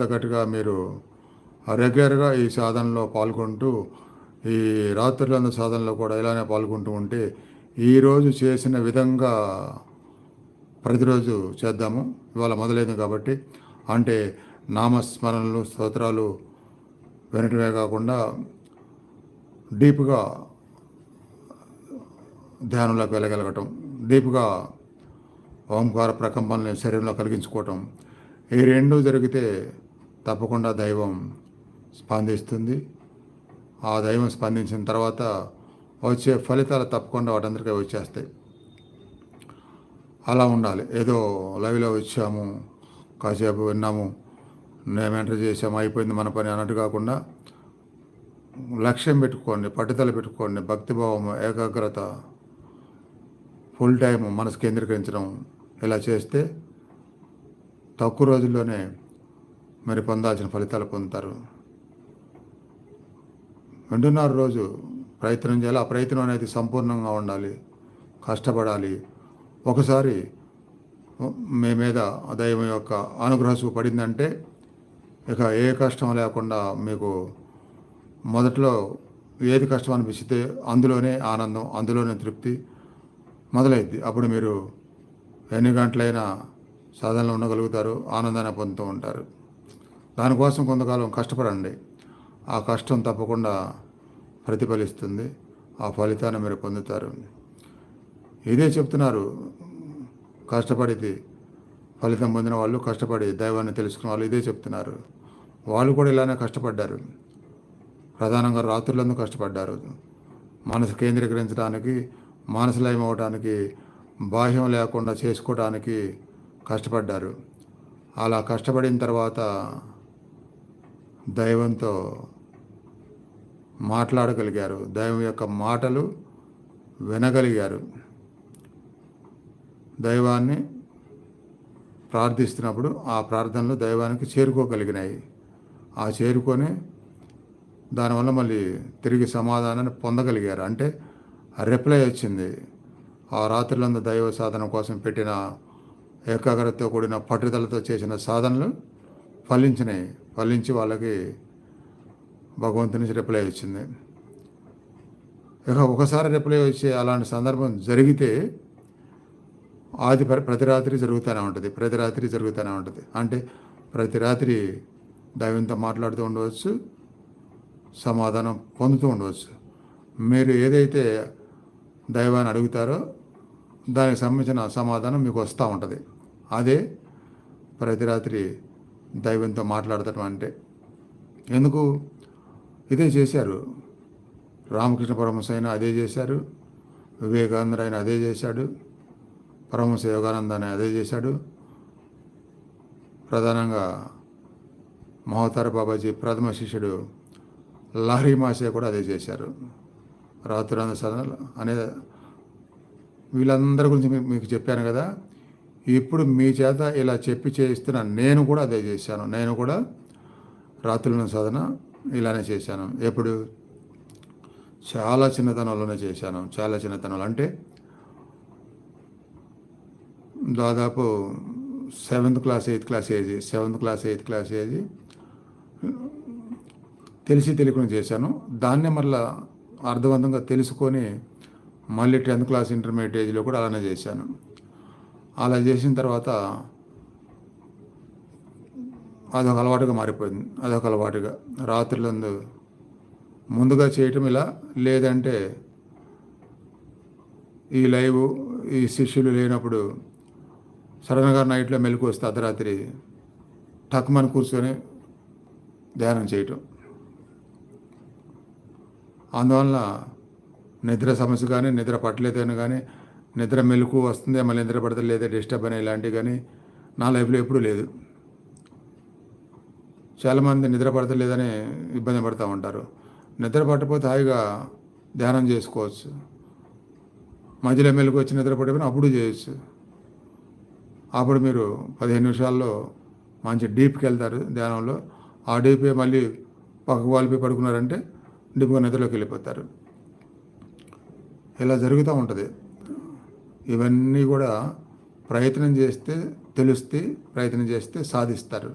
తగ్గట్టుగా మీరు రెగ్యులర్గా ఈ సాధనలో పాల్గొంటూ ఈ రాత్రులందు సాధనలో కూడా ఇలానే పాల్గొంటూ ఉంటే ఈరోజు చేసిన విధంగా ప్రతిరోజు చేద్దాము. ఇవాళ మొదలైంది కాబట్టి అంటే నామస్మరణలు స్తోత్రాలు వినటమే కాకుండా డీప్గా ధ్యానంలోకి వెళ్ళగలగటం డీప్గా ఓంకార ప్రకంపనని శరీరంలో కలిగించుకోవటం ఈ రెండు జరిగితే తప్పకుండా దైవం స్పందిస్తుంది. ఆ దైవం స్పందించిన తర్వాత వచ్చే ఫలితాలు తప్పకుండా వాటందరికీ వచ్చేస్తాయి. అలా ఉండాలి. ఏదో లైవ్లో వచ్చాము కాసేపు విన్నాము మేము ఎంటర్ చేసాము అయిపోయింది మన పని అన్నట్టు కాకుండా లక్ష్యం పెట్టుకోండి పట్టుదల పెట్టుకోండి భక్తిభావం ఏకాగ్రత ఫుల్ టైం మనసు కేంద్రీకరించడం ఇలా చేస్తే తక్కువ రోజుల్లోనే మరి పొందాల్సిన ఫలితాలు పొందుతారు. రెండున్నర రోజు ప్రయత్నం చేయాలి. ఆ ప్రయత్నం అనేది సంపూర్ణంగా ఉండాలి కష్టపడాలి. ఒకసారి మీ మీద దైవం యొక్క అనుగ్రహం పడిందంటే ఇక ఏ కష్టం లేకుండా మీకు మొదట్లో ఏది కష్టం అనిపిస్తే అందులోనే ఆనందం అందులోనే తృప్తి మొదలైద్ది. అప్పుడు మీరు ఎన్ని గంటలైనా సాధనలో ఉండగలుగుతారు ఆనందాన్ని పొందుతూ ఉంటారు. దానికోసం కొంతకాలం కష్టపడండి. ఆ కష్టం తప్పకుండా ప్రతిఫలిస్తుంది. ఆ ఫలితాన్ని మీరు పొందుతారు. ఇదే చెప్తున్నారు. కష్టపడితే ఫలితం పొందిన వాళ్ళు కష్టపడి దైవాన్ని తెలుసుకున్న వాళ్ళు ఇదే చెప్తున్నారు. వాళ్ళు కూడా ఇలానే కష్టపడ్డారు. ప్రధానంగా రాత్రులందు కష్టపడ్డారు. మనసు కేంద్రీకరించడానికి మనసు లయం అవడానికి బాహ్యం లేకుండా చేసుకోవడానికి కష్టపడ్డారు. అలా కష్టపడిన తర్వాత దైవంతో మాట్లాడగలిగారు. దైవం యొక్క మాటలు వినగలిగారు. దైవాన్ని ప్రార్థిస్తున్నప్పుడు ఆ ప్రార్థనలు దైవానికి చేరుకోగలిగినాయి. ఆ చేరుకొని దానివల్ల మళ్ళీ తిరిగి సమాధానాన్ని పొందగలిగారు. అంటే రిప్లై వచ్చింది. ఆ రాత్రులందు దైవ సాధన కోసం పెట్టిన ఏకాగ్రతతో కూడిన పట్టుదలతో చేసిన సాధనలు ఫలించినాయి. ఫలించి వాళ్ళకి భగవంతుని నుంచి రిప్లై వచ్చింది. ఇక ఒకసారి రిప్లై వచ్చే అలాంటి సందర్భం జరిగితే ఆది ప్ర- ప్రతి రాత్రి జరుగుతూనే ఉంటుంది. ప్రతి రాత్రి జరుగుతూనే ఉంటుంది. అంటే ప్రతి రాత్రి దైవంతో మాట్లాడుతూ ఉండవచ్చు సమాధానం పొందుతూ ఉండవచ్చు. మీరు ఏదైతే దైవాన్ని అడుగుతారో దానికి సంబంధించిన సమాధానం మీకు వస్తూ ఉంటుంది. అదే ప్రతి రాత్రి దైవంతో మాట్లాడటం అంటే. ఎందుకు? ఇదే చేశారు. రామకృష్ణ పరమహంస అయినా అదే చేశారు. వివేకానంద ఆయన అదే చేశాడు. పరమహంస యోగానంద ఆయన అదే చేశాడు. ప్రధానంగా మహోతార బాబాజీ ప్రథమ శిష్యుడు లహరి మాసే కూడా అదే చేశారు. రాత్రి సదనలు అనే వీళ్ళందరి గురించి మీకు చెప్పాను కదా. ఇప్పుడు మీ చేత ఇలా చెప్పి చేయిస్తున్న నేను కూడా అదే చేశాను. నేను కూడా రాత్రులను సాధన ఇలానే చేశాను. ఎప్పుడు? చాలా చిన్నతనంలోనే చేశాను. చాలా చిన్నతనంలో. అంటే దాదాపు seventh class eighth class age seventh class eighth class age తెలిసి తెలియకుండా చేశాను. దాన్నే మళ్ళీ అర్థవంతంగా తెలుసుకొని మళ్ళీ టెన్త్ క్లాస్ ఇంటర్మీడియట్ ఏజ్లో కూడా అలానే చేశాను. అలా చేసిన తర్వాత అదొక అలవాటుగా మారిపోయింది. అదొక అలవాటుగా. రాత్రులందు ముందుగా చేయటం ఇలా లేదంటే ఈ లైవ్ ఈ శిష్యులు లేనప్పుడు సడన్గా నైట్లో మెలకు వస్తే అర్ధరాత్రి టక్మని కూర్చొని ధ్యానం చేయటం. అందువలన నిద్ర సమస్య కానీ నిద్ర పట్టలేదని కానీ నిద్ర మెలకు వస్తుంది మళ్ళీ నిద్ర పడితే లేదా డిస్టర్బ్ అనే ఇలాంటివి కానీ నా లైఫ్లో ఎప్పుడూ లేదు. చాలామంది నిద్ర పడతలేదని ఇబ్బంది పడుతూ ఉంటారు. నిద్ర పట్టకపోతే హాయిగా ధ్యానం చేసుకోవచ్చు. మధ్యలో మెలకు వచ్చి నిద్ర పడిపోయినా అప్పుడు చేయొచ్చు. అప్పుడు మీరు పదిహేను నిమిషాల్లో మంచి డీప్కి వెళ్తారు ధ్యానంలో. ఆ డీపే మళ్ళీ పక్కకు వాలిపోయి పడుకున్నారంటే డీప్గా నిద్రలోకి వెళ్ళిపోతారు. ఇలా జరుగుతూ ఉంటుంది. ఇవన్నీ కూడా ప్రయత్నం చేస్తే తెలుస్తే ప్రయత్నం చేస్తే సాధిస్తారు.